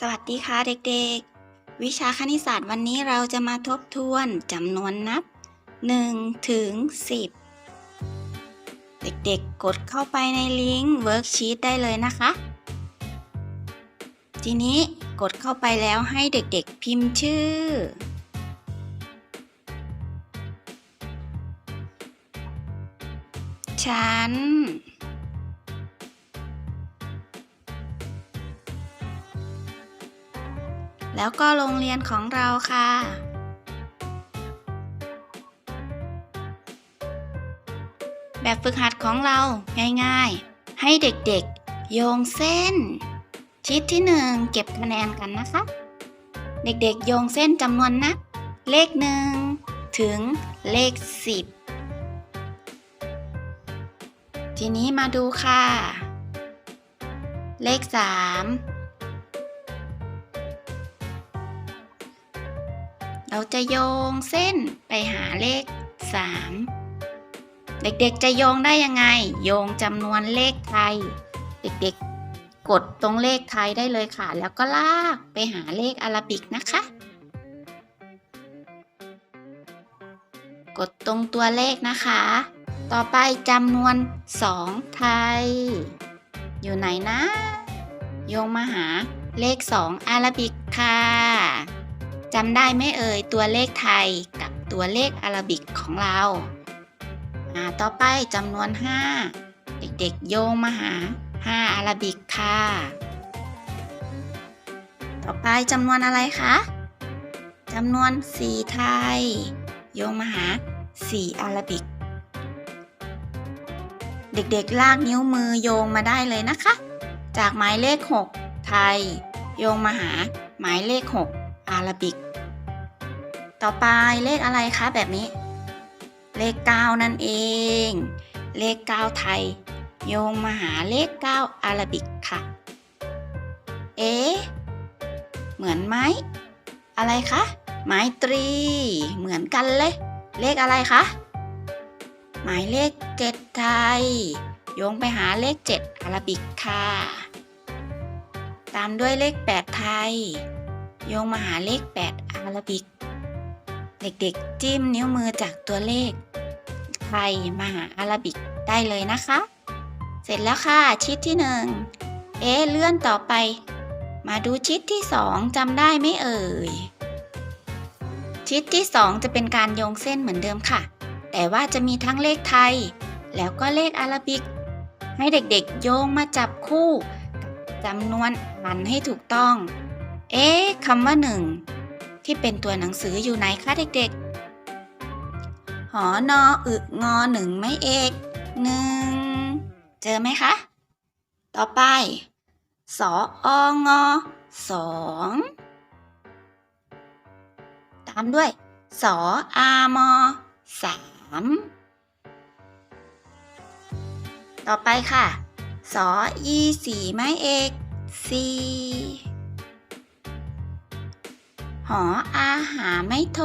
สวัสดีค่ะเด็กๆ วิชาคณิตศาสตร์วันนี้เราจะมาทบทวนจำนวนนับ 1 ถึง 10 เด็กๆ กดเข้าไปในลิงก์เวิร์กชีตได้เลยนะคะ ทีนี้กดเข้าไปแล้วให้เด็กๆ พิมพ์ชื่อฉัน แล้วก็โรงเรียนของเราค่ะ แบบฝึกหัดของเราง่ายๆ ให้เด็กๆ โยงเส้น ชิดที่หนึ่งเก็บคะแนนกันนะคะ เด็กๆ โยงเส้นจำนวนนับเลขหนึ่งถึงเลขสิบทีนี้มาดูค่ะ เลขสาม เราจะโยงเส้นไปหาเลข 3 เด็กๆจะโยงได้ยังไง โยงจำนวนเลขไทย เด็กๆ กดตรงเลขไทยได้เลยค่ะ แล้วก็ลากไปหาเลขอาราบิกนะคะ กดตรงตัวเลขนะคะ ต่อไปจำนวน 2 ไทย อยู่ไหนนะ โยงมาหาเลข 2อาราบิกค่ะ จำได้ไหมเอ่ยตัวเลขไทยกับตัวเลขอาราบิกของเราอ่าต่อไปจำนวน 5 เด็กๆ โยงมาหา 5อาราบิกค่ะ ต่อไปจำนวนอะไรคะจำนวน 4 ไทย โยงมาหา 4อาราบิก เด็กๆ ลากนิ้วมือโยงมาได้เลยนะคะ จากหมายเลข 6 ไทย โยงมาหาหมายเลข 6อาราบิก ต่อไปเลขอะไรคะแบบนี้ เลข 9 นั่นเอง เลข 9 ไทย โยงมาหาเลข 9 อาราบิกค่ะ เอ๊เหมือนไหม อะไรคะไม้ตรี เหมือนกันเลย เลขอะไรคะ หมายเลข 7 ไทย โยงไปหาเลข 7 อาราบิกค่ะ ตามด้วยเลข 8 ไทย โยงมาหาเลข 8 อาราบิก เด็กๆ จิ้มนิ้วมือจากตัวเลขไทยมาหาอาราบิกได้เลยนะคะ เสร็จแล้วค่ะชิดที่หนึ่งเอ๊เลื่อนต่อไป มาดูชิดที่สองจำได้ไหมเอ่ย ชิดที่สองจะเป็นการโยงเส้นเหมือนเดิมค่ะ แต่ว่าจะมีทั้งเลขไทย แล้วก็เลขอาราบิก ให้เด็กๆ โยงมาจับคู่จำนวนอันให้ถูกต้อง เอ๊คำว่าหนึ่ง ที่เป็นตัวหนังสืออยู่ไหนคะเด็กๆ หอนออึงอหนึ่งไม่เอกหนึ่งเจอไหมคะ ต่อไป สอองอสองตามด้วย สออามอสามต่อไปค่ะ สออีสี่ไม้เอกสี่ หออาหาไม่โท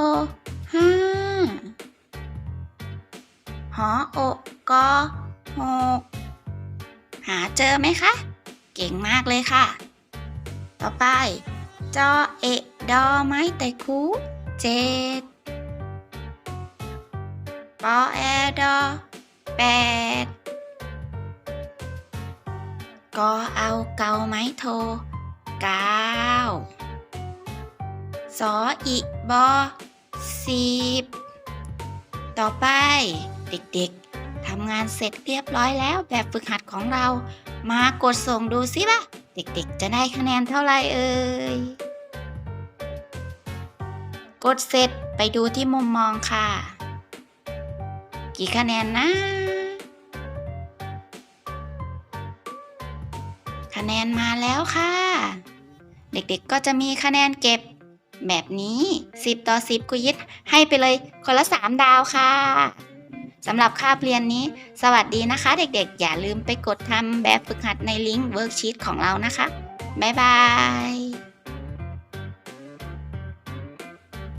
ห้าหอโอกกอหกหาเจอไหมคะ เก่งมากเลยค่ะ ต่อไป จอเอะดอไม้แต่คูเจ็ดปอแอดอแปดกอเอาเกาไม้โทเก้า สออีบอสิบต่อไป เด็กๆทำงานเสร็จเรียบร้อยแล้วแบบฝึกหัดของเรา มากดส่งดูสิว่าเด็กๆ จะได้คะแนนเท่าไหร่เอ่ยกดเสร็จไปดูที่มุมมองค่ะ กี่คะแนนนะ คะแนนมาแล้วค่ะ เด็กๆก็จะมีคะแนนเก็บ แบบนี้ 10 ต่อ 10คุยิดให้ไปเลยคนละ 3 ดาวค่ะสำหรับคาบเรียนนี้ สวัสดีนะคะ เด็กๆ อย่าลืมไปกดทำแบบฝึกหัดในลิงก์เวิร์กชีตของเรานะคะ บ๊ายบาย